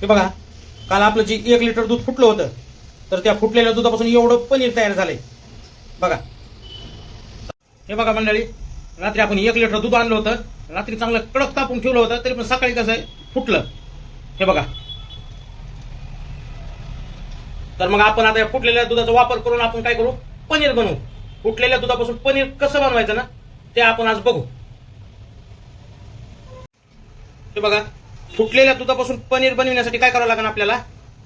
हे बघा काल आपलं जे एक लिटर दूध फुटलं होतं तर त्या फुटलेल्या दुधापासून एवढं पनीर तयार झालंय. बघा. हे बघा मंडळी रात्री आपण एक लिटर दूध आणलं होतं रात्री चांगलं कडक तापून ठेवलं होतं तरी पण सकाळी कसं आहे फुटलं. हे बघा. तर मग आपण आता या फुटलेल्या दुधाचा वापर करून आपण काय करू? पनीर बनवू. फुटलेल्या दुधापासून पनीर कसं बनवायचं ना ते आपण आज बघू. हे बघा. फुटलेल्या दुधापासून पनीर बनविण्यासाठी काय करावं लागेल आपल्याला?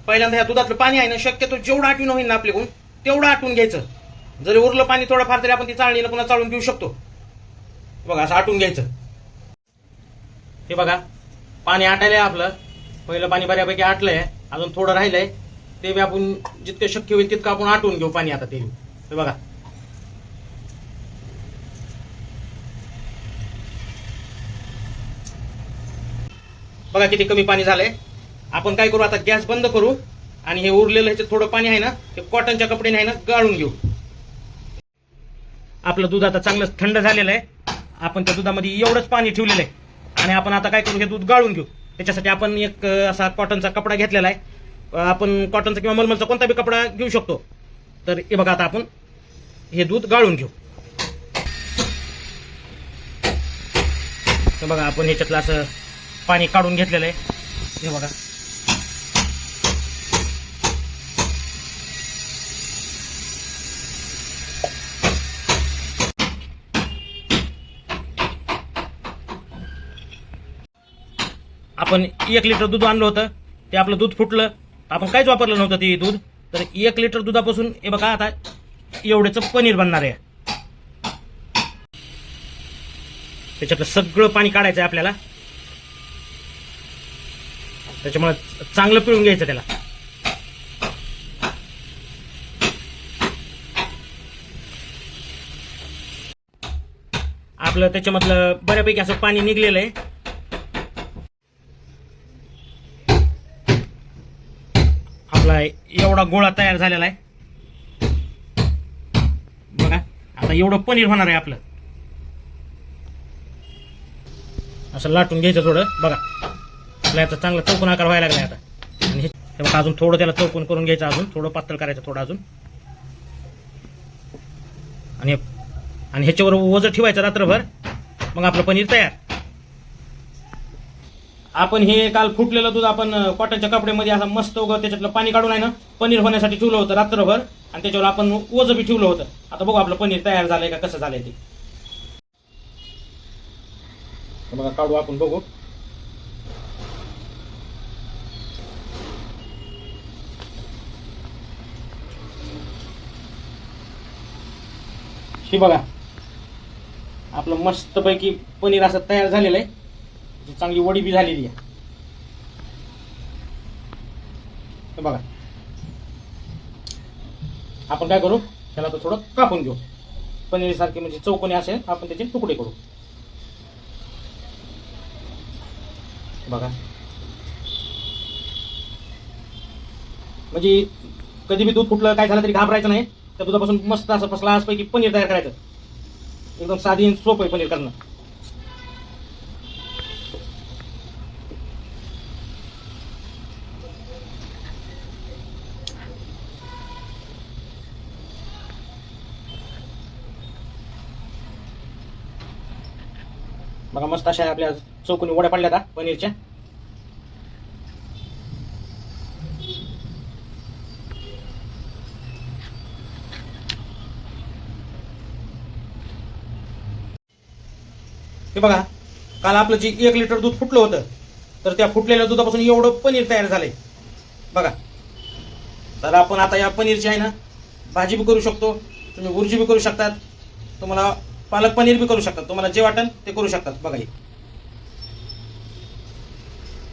पहिल्यांदा ह्या दुधातलं पाणी आहे ना शक्यतो जेवढं आटून होईल ना आपल्याकडून तेवढं आटून घ्यायचं. जरी उरलं पाणी थोडंफार तरी आपण ती चाळणीनं पुन्हा चाळून घेऊ शकतो. बघा असं आटून घ्यायचं. हे बघा पाणी आटायलंय आपलं. पहिलं पाणी बऱ्यापैकी आटलंय अजून थोडं राहिलंय. ते बी आपण जितकं शक्य होईल तितकं आपण आटवून घेऊ पाणी आता ते हे बघा. बघा किती कमी पाणी झालंय. आपण काय करू आता गॅस बंद करू आणि हे उरलेलं ह्याचं थोडं पाणी आहे ना ते कॉटनच्या कपड्याने आहे ना गाळून घेऊ. आपलं दूध आता चांगलं थंड झालेलं आहे. आपण त्या दुधामध्ये एवढंच पाणी ठेवलेलं आहे. आणि आपण आता काय करू हे दूध गाळून घेऊ. त्याच्यासाठी आपण एक असा कॉटनचा कपडा घेतलेला आहे. आपण कॉटनचा किंवा मलमलचा कोणता बी कपडा घेऊ शकतो. तर हे बघा आता आपण हे दूध गाळून घेऊ. तर बघा आपण ह्याच्यातलं असं पाणी काढून घेतलेलं आहे. हे बघा. आपण एक लिटर दूध आणलं होतं. ते आपलं दूध फुटलं. आपण काहीच वापरलं नव्हतं ते दूध. तर एक लिटर दुधापासून हे बघा आता एवढ्याचं पनीर बनणार आहे. त्याच्यातलं सगळं पाणी काढायचं आहे आपल्याला. त्याच्यामुळे चांगलं पिळून घ्यायचं त्याला. आपलं त्याच्यामधलं बऱ्यापैकी असं पाणी निघलेलं आहे. आपला एवढा गोळा तयार झालेला आहे. बघा आता एवढं पनीर होणार आहे आपलं. असं लाटून घ्यायचं थोडं बघा. आपल्या आता चांगला चौकून आकार व्हायला लागलाय आता. आणि हे बघा अजून थोडं त्याला चौकून करून घ्यायचं अजून थोडं पातळ करायचं थोडं अजून. आणि आणि ह्याच्यावर वजन ठेवायचं रात्रभर. मग आपलं पनीर तयार. आपण हे काल फुटलेलं दूध आपण कॉटनच्या कपड्यामध्ये असं मस्त उगं त्याच्यातलं पाणी काढून आहे ना पनीर होण्यासाठी ठेवलं होतं रात्रभर. आणि त्याच्यावर आपण ओझं बी ठेवलं होतं. आता बघू आपलं पनीर तयार झालंय का कसं झालंय ते. बघा काढू आपण बघू. हे बघा. आपलं मस्तपैकी पनीर असं तयार झालेलं आहे. चांगली वडी बी झालेली आहे. हे बघा. आपण काय करू? त्याला तर थोडं कापून घेऊ. पनीर सारखे म्हणजे चौकोनी असेल आपण त्याचे तुकडे करू. बघा. म्हणजे कधी बी दूध फुटलं काय झालं तरी घाबरायचं नाही. त्या दुधापासून मस्त असं फसला पैकी पनीर तयार करायचं. एकदम साधी आणि सोपं आहे पनीर करणं. बघा मस्त अशा आपल्या चौकोनी वड्या पडल्या आता पनीरच्या. हे बघा काल आपलं जे एक लिटर दूध फुटलं होतं तर त्या फुटलेल्या दुधापासून एवढं पनीर तयार झालंय. बघा तर आपण आता या पनीरची आहे ना भाजी बी करू शकतो तुम्ही भुर्जी बी करू शकतात तुम्हाला पालक पनीर बी करू शकतात तुम्हाला जे वाटेल ते करू शकतात. बघा हे.